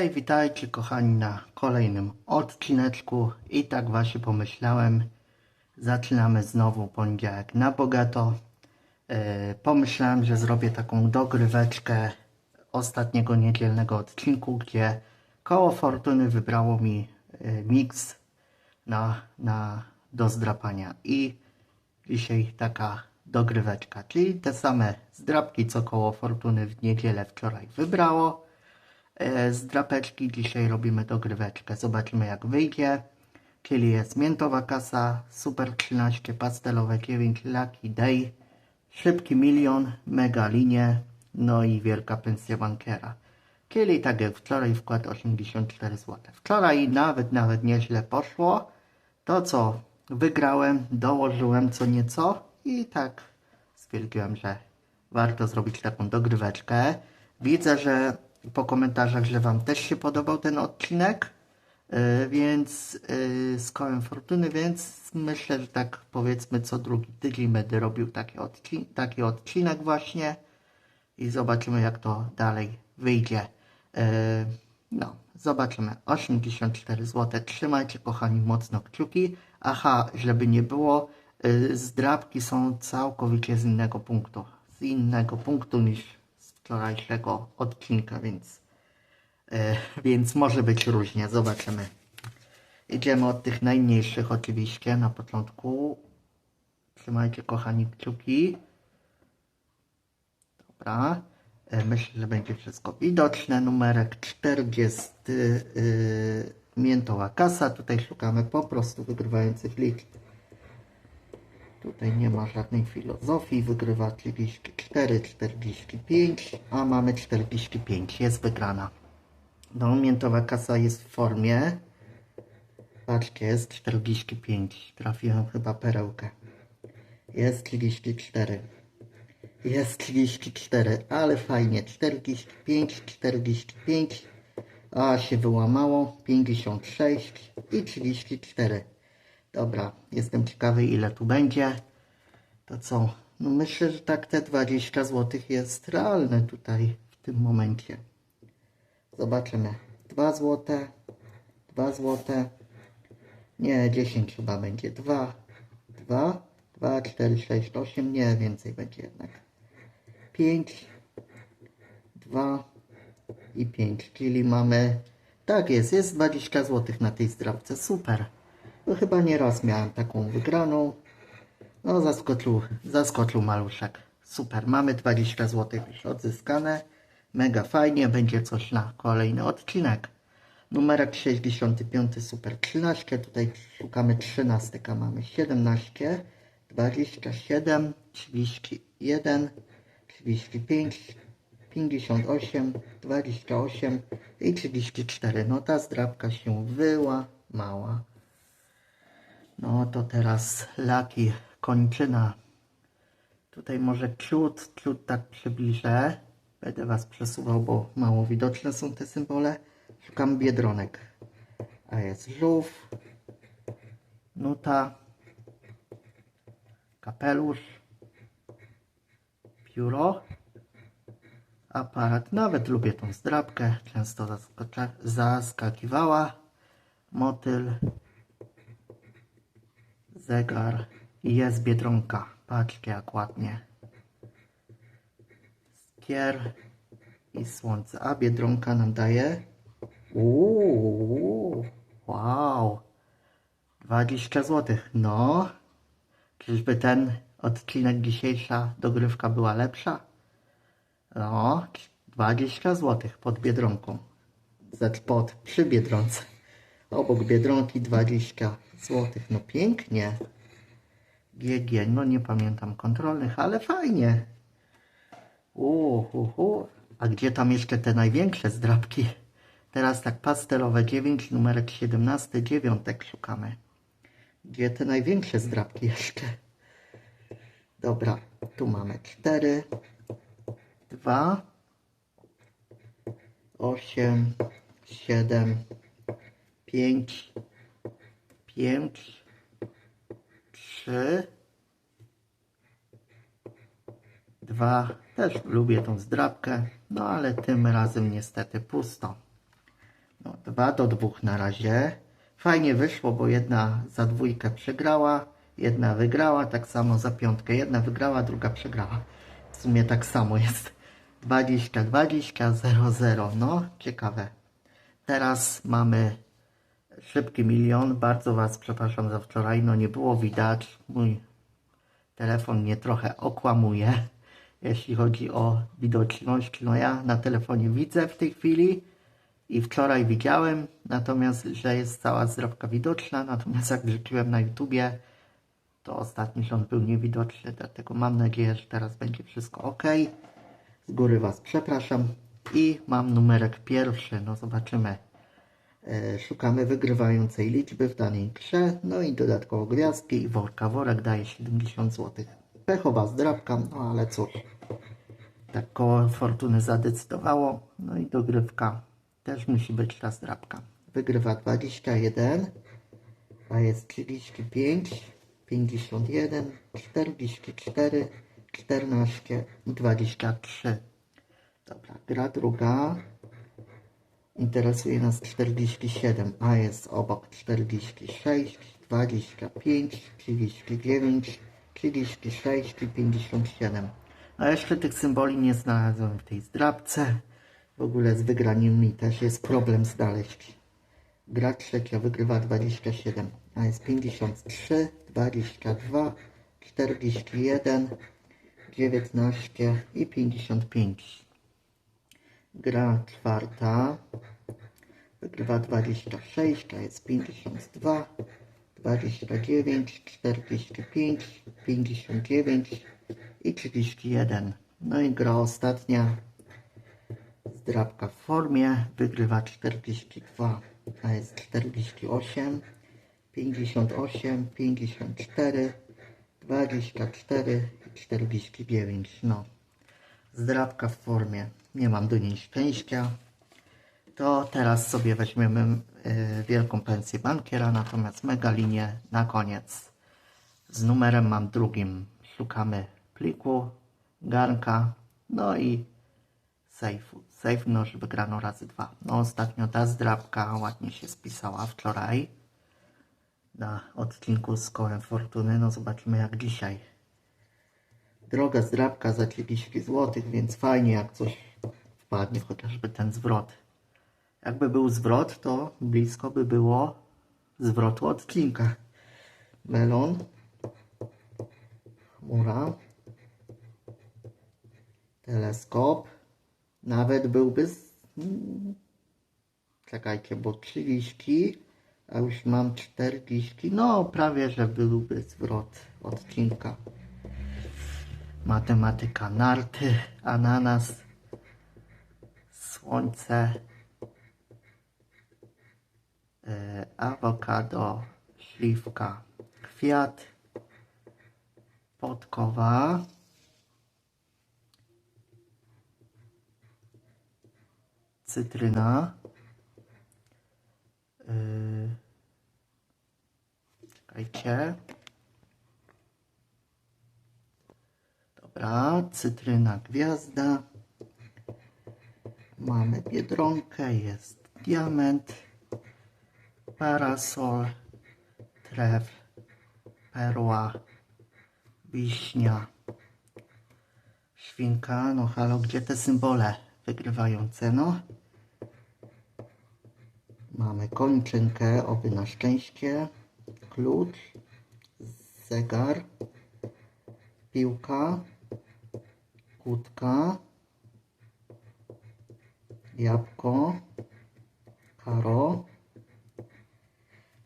Hej, witajcie kochani na kolejnym odcineczku i tak właśnie pomyślałem, zaczynamy znowu poniedziałek na bogato. Yy, pomyślałem, że zrobię taką dogryweczkę ostatniego niedzielnego odcinku, gdzie koło fortuny wybrało mi yy, miks na, na, do zdrapania i dzisiaj taka dogryweczka, czyli te same zdrapki, co koło fortuny w niedzielę wczoraj wybrało. E, Z drapeczki dzisiaj robimy dogryweczkę. Zobaczymy jak wyjdzie. Czyli jest miętowa kasa, super 13, pastelowe 9, lucky day, szybki milion, mega linie, no i wielka pensja bankiera. Czyli tak jak wczoraj wkład 84 zł. Wczoraj nawet, nawet nieźle poszło. To co wygrałem, dołożyłem co nieco i tak stwierdziłem, że warto zrobić taką dogryweczkę. Widzę, że po komentarzach, że Wam też się podobał ten odcinek, yy, więc yy, z kołem fortuny, więc myślę, że tak powiedzmy co drugi tydzień będę robił taki, taki odcinek właśnie i zobaczymy jak to dalej wyjdzie. Yy, no, zobaczymy. 84 zł. Trzymajcie kochani mocno kciuki. Aha, żeby nie było, zdrabki są całkowicie z innego punktu. Z innego punktu niż wczorajszego odcinka, więc, e, więc może być różnie. Zobaczymy. Idziemy od tych najmniejszych oczywiście na początku. Trzymajcie kochani kciuki. Dobra. E, Myślę, że będzie wszystko widoczne. Numerek 40. Yy, kasa. Tutaj szukamy po prostu wygrywających liczb. Tutaj nie ma żadnej filozofii. Wygrywa 34, 45, a mamy 45. Jest wygrana. No, miętowa kasa jest w formie. Patrzcie, jest 45. Trafiłem chyba perełkę. Jest 34. Jest 34, ale fajnie. 45, 45. A się wyłamało. 56 i 34. Dobra, jestem ciekawy ile tu będzie. To co? No myślę, że tak te 20 zł jest realne tutaj w tym momencie. Zobaczymy. 2 zł, 2 zł. Nie, 10 chyba będzie. 2, 2, 2, 4, 6, 8. Nie, więcej będzie jednak. 5, 2 i 5, czyli mamy... Tak jest, jest 20 zł na tej zdrabce. Super. No chyba nie raz miałem taką wygraną. No zaskoczył, zaskoczył maluszek. Super, mamy 20 zł już odzyskane. Mega fajnie, będzie coś na kolejny odcinek. Numerek 65, super 13. Tutaj szukamy 13, mamy 17, 27, 31, 35, 58, 28 i 34. No ta zdrabka się wyłamała. No to teraz laki kończyna. Tutaj może ciut, ciut tak przybliżę. Będę Was przesuwał, bo mało widoczne są te symbole. Szukam biedronek. A jest żółw, nuta, kapelusz, pióro, aparat. Nawet lubię tą zdrabkę. Często zaskakiwała. Motyl, zegar i jest biedronka. Patrzcie jak ładnie. Skier i słońce. A biedronka nam daje. Uuu, wow. 20 zł. No. Czyżby ten odcinek dzisiejsza dogrywka była lepsza? No, 20 zł pod biedronką. Z pod przy biedronce. Obok biedronki 20 zł. No pięknie. GG, no nie pamiętam kontrolnych, ale fajnie. Uhuhu. A gdzie tam jeszcze te największe zdrabki? Teraz tak pastelowe 9, numerek 17, dziewiątek szukamy. Gdzie te największe zdrabki jeszcze? Dobra, tu mamy 4, 2, 8, 7, 5, 5, 3, 2. Też lubię tą zdrabkę, no ale tym razem niestety pusto. No, 2 do 2 na razie. Fajnie wyszło, bo jedna za dwójkę przegrała, jedna wygrała, tak samo za piątkę. Jedna wygrała, druga przegrała. W sumie tak samo jest. 20, 20, 0, 0. No, ciekawe. Teraz mamy szybki milion. Bardzo Was przepraszam za wczoraj. No nie było widać. Mój telefon mnie trochę okłamuje, jeśli chodzi o widoczność. No ja na telefonie widzę w tej chwili i wczoraj widziałem, natomiast, że jest cała zdrowka widoczna, natomiast jak wrzuciłem na YouTubie, to ostatni rząd był niewidoczny, dlatego mam nadzieję, że teraz będzie wszystko ok. Z góry Was przepraszam i mam numerek pierwszy, no zobaczymy. E, Szukamy wygrywającej liczby w danej grze, no i dodatkowo gwiazdki i worka. Worek daje 70 zł. Pechowa zdrabka, no ale cóż. Tak koło fortuny zadecydowało, no i dogrywka też musi być ta zdrabka. Wygrywa 21, a jest 35, 51, 44, 14 i 23. Dobra, gra druga. Interesuje nas 47, a jest obok 46, 25, 39, 36 i 57. A jeszcze tych symboli nie znalazłem w tej zdrabce. W ogóle z wygranymi też jest problem znaleźć. Gra trzecia wygrywa 27, a jest 53, 22, 41, 19 i 55. Gra czwarta wygrywa 26, a jest 52, 29, 45, 59 i 31. No i gra ostatnia, zdrabka w formie, wygrywa 42, a jest 48, 58, 54, 24 i 49. No, zdrabka w formie. Nie mam do niej szczęścia. To teraz sobie weźmiemy y, wielką pensję bankiera, natomiast mega linię na koniec. Z numerem mam drugim. Szukamy pliku, garnka, no i sejfu. Sejf noż wygrano razy dwa. No ostatnio ta zdrabka ładnie się spisała wczoraj na odcinku z kołem fortuny. No zobaczymy jak dzisiaj. Droga zdrabka za 30 zł, więc fajnie jak coś wpadnie, chociażby ten zwrot. Jakby był zwrot, to blisko by było zwrotu odcinka. Melon, chmura, teleskop, nawet byłby z... Czekajcie, bo 30, a już mam 40, no prawie, że byłby zwrot odcinka. Matematyka, narty, ananas, słońce, awokado, śliwka, kwiat, podkowa, cytryna, yy, czekajcie, dobra, cytryna, gwiazda, mamy biedronkę, jest diament, parasol, tref, perła, wiśnia, świnka, no halo, gdzie te symbole wygrywające, no? Mamy kończynkę, oby na szczęście, klucz, zegar, piłka, kłódka, jabłko, karo,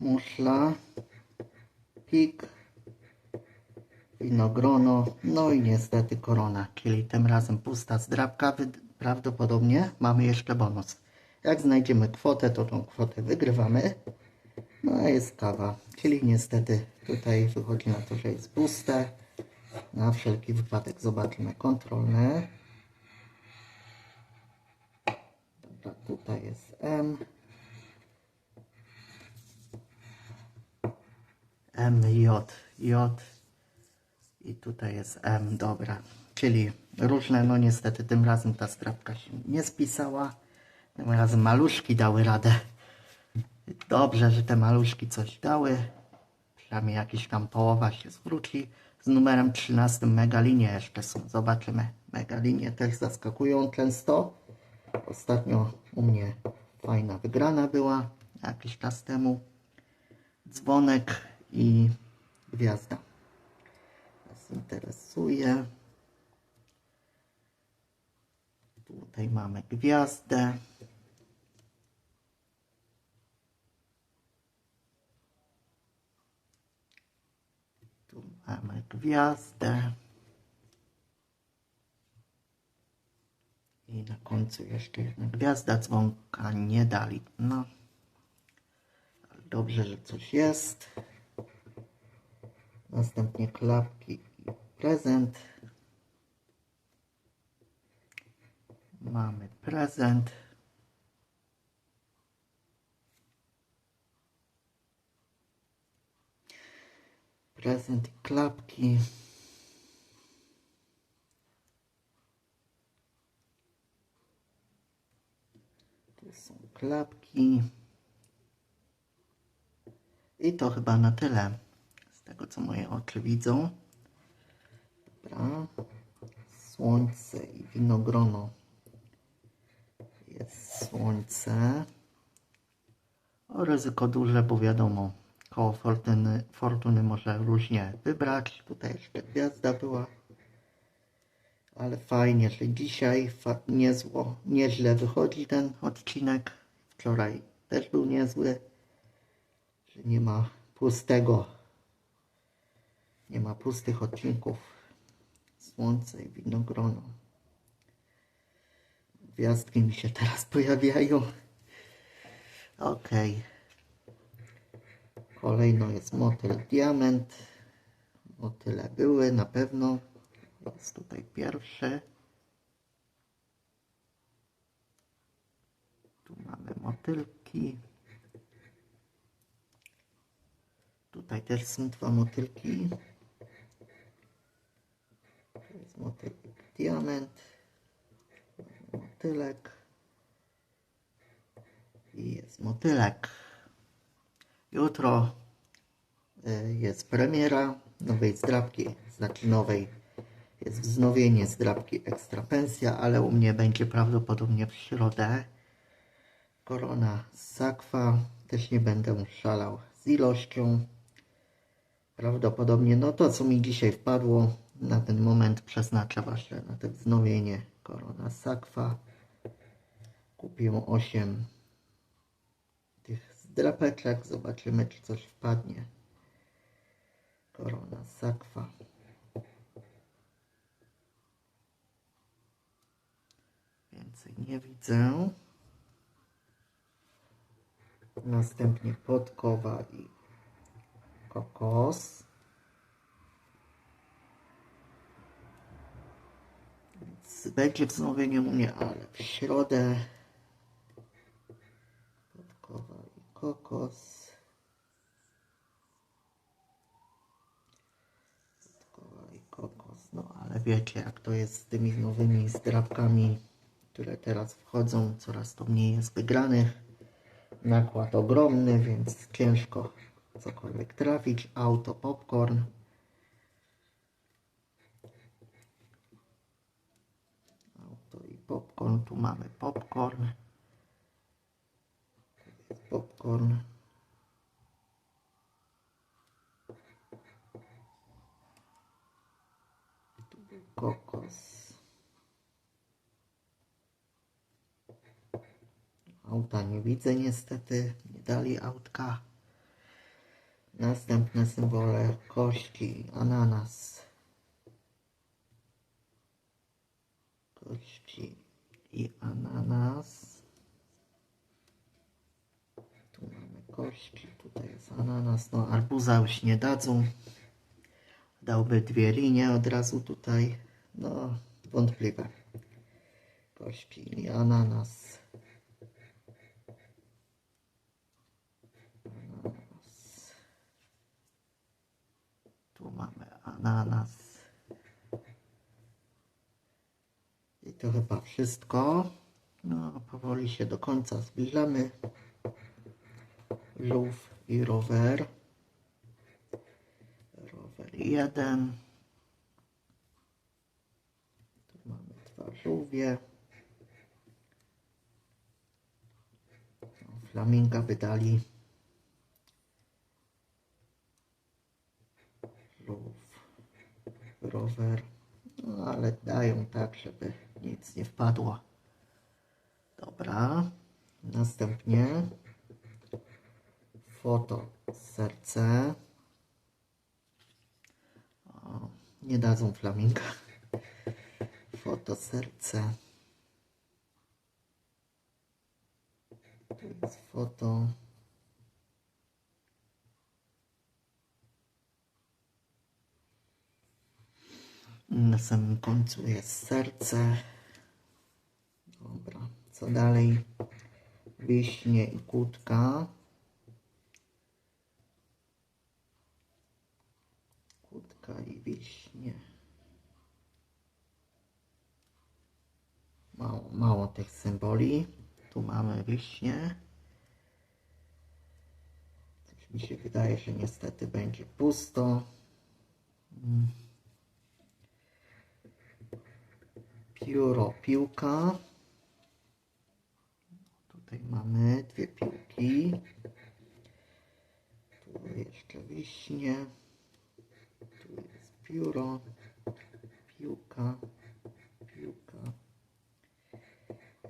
muszla, pik, winogrono, no i niestety korona, czyli tym razem pusta zdrabka. Prawdopodobnie mamy jeszcze bonus. Jak znajdziemy kwotę, to tą kwotę wygrywamy. No a jest kawa, czyli niestety tutaj wychodzi na to, że jest puste. Na wszelki wypadek zobaczymy kontrolne. Dobra, tutaj jest M. M, J, i tutaj jest M, dobra. Czyli różne, no niestety tym razem ta strapka się nie spisała. Tym razem maluszki dały radę. Dobrze, że te maluszki coś dały. Przynajmniej jakiś tam połowa się zwróci. Z numerem 13 megalinie jeszcze są. Zobaczymy. Megalinie też zaskakują często. Ostatnio u mnie fajna wygrana była jakiś czas temu. Dzwonek i gwiazda. Nas interesuje. Tutaj mamy gwiazdę. Tu mamy gwiazdę. I na końcu jeszcze jedna gwiazda dzwonka nie dali. No. Dobrze, że coś jest. Następnie klapki i prezent. Mamy prezent. Prezent i klapki. Tu są klapki. I to chyba na tyle tego, co moje oczy widzą. Dobra. Słońce i winogrono. Jest słońce. O ryzyko duże, bo wiadomo, koło fortuny, fortuny może różnie wybrać. Tutaj jeszcze gwiazda była. Ale fajnie, że dzisiaj niezło, nieźle wychodzi ten odcinek. Wczoraj też był niezły. Że nie ma pustego. Nie ma pustych odcinków. Słońce i winogrono. Gwiazdki mi się teraz pojawiają. Okej. Kolejno jest motyl diament. Motyle były na pewno. Jest tutaj pierwszy. Tu mamy motylki. Tutaj też są dwa motylki. Motylek diament. Motylek. I jest motylek. Jutro y, jest premiera nowej zdrabki, znaczy nowej. Jest wznowienie zdrabki Ekstra Pensja, ale u mnie będzie prawdopodobnie w środę. Korona z sakwa. Też nie będę szalał z ilością. Prawdopodobnie no to, co mi dzisiaj wpadło, na ten moment przeznaczę właśnie na to wznowienie Korona Sakwa. Kupię 8 tych zdrapeczek. Zobaczymy, czy coś wpadnie. Korona Sakwa. Więcej nie widzę. Następnie podkowa i kokos. Będzie wznowienie u mnie, ale w środę podkowa i kokos. Podkowa i kokos. No ale wiecie, jak to jest z tymi nowymi zdrabkami, które teraz wchodzą, coraz to mniej jest wygranych. Nakład ogromny, więc ciężko cokolwiek trafić. Auto, popcorn. Auto i popcorn. Tu mamy popcorn. Popcorn. Tu był kokos. Auta nie widzę niestety. Nie dali autka. Następne symbole kości, ananas. Kości i ananas. Tu mamy kości, tutaj jest ananas. No arbuza już nie dadzą. Dałby dwie linie od razu tutaj. No wątpliwe. Kości i ananas. Ananas. Tu mamy ananas. I to chyba wszystko. No, powoli się do końca zbliżamy. Żółw i rower. Rower jeden. Tu mamy dwa żółwie. Flaminga wydali. Żółw, rower. No, ale dają tak, żeby nic nie wpadło. Dobra. Następnie foto serce. O, nie dadzą flaminga. Foto serce. Tu jest foto. Na samym końcu jest serce. Dobra, co dalej? Wiśnie i kłódka. Kłódka i wiśnie. Mało, mało tych symboli. Tu mamy wiśnie. Coś mi się wydaje, że niestety będzie pusto. Mm. Pióro, piłka. Tutaj mamy dwie piłki. Tu jeszcze wiśnie. Tu jest pióro, piłka, piłka.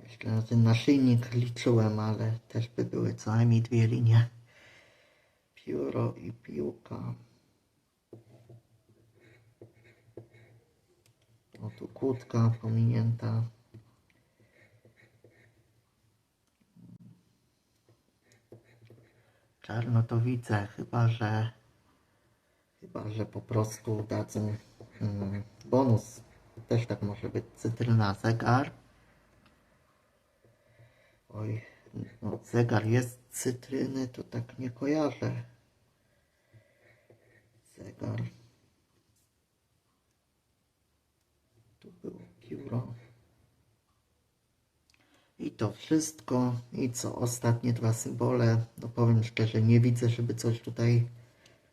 Jeszcze na ten naszyjnik liczyłem, ale też by były co najmniej dwie linie. Pióro i piłka. O tu kłódka pominięta. Czarno to widzę, chyba że chyba że po prostu dadzą mm, bonus. Też tak może być cytryna zegar. Oj, no zegar jest cytryny, to tak nie kojarzę. Zegar. Tu było pióro. I to wszystko. I co? Ostatnie dwa symbole. No powiem szczerze, nie widzę, żeby coś tutaj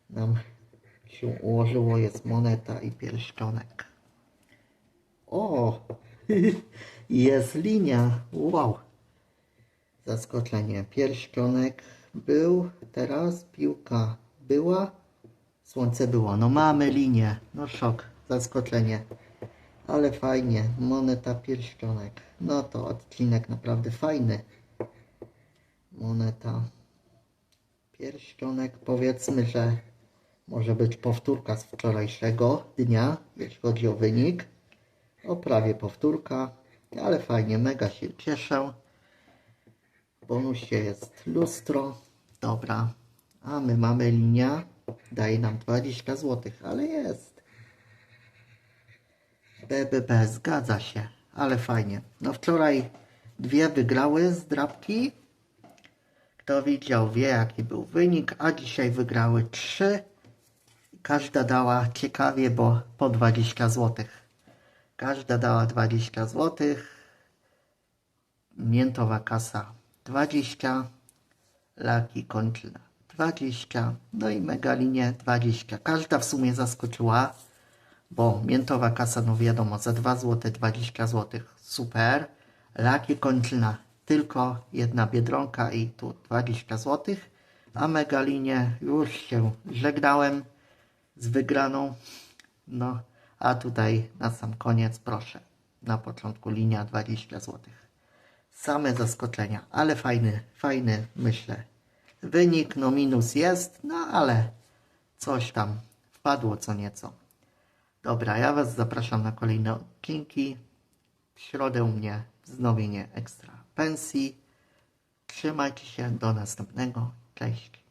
nam się ułożyło. Jest moneta i pierścionek. O! Jest linia. Wow! Zaskoczenie. Pierścionek był, teraz piłka była, słońce było. No mamy linię. No szok, zaskoczenie. Ale fajnie, moneta pierścionek. No to odcinek naprawdę fajny. Moneta pierścionek. Powiedzmy, że może być powtórka z wczorajszego dnia, jeśli chodzi o wynik. O prawie powtórka, ale fajnie, mega się cieszę. W bonusie jest lustro. Dobra, a my mamy linia. Daje nam 20 zł, ale jest. BBB, zgadza się, ale fajnie. No wczoraj dwie wygrały z drapki. Kto widział, wie jaki był wynik, a dzisiaj wygrały trzy. Każda dała ciekawie, bo po 20 zł. Każda dała 20 zł. Miętowa kasa 20. Laki kończyna 20. No i megalinie 20. Każda w sumie zaskoczyła bo miętowa kasa, no wiadomo, za 2 zł 20 zł, super. Laki kończyna, tylko jedna biedronka i tu 20 zł. A megalinie już się żegnałem z wygraną. No, a tutaj na sam koniec, proszę, na początku linia 20 zł. Same zaskoczenia, ale fajny, fajny, myślę. Wynik, no minus jest, no ale coś tam wpadło co nieco. Dobra, ja Was zapraszam na kolejne odcinki. W środę u mnie wznowienie ekstra pensji. Trzymajcie się, do następnego. Cześć.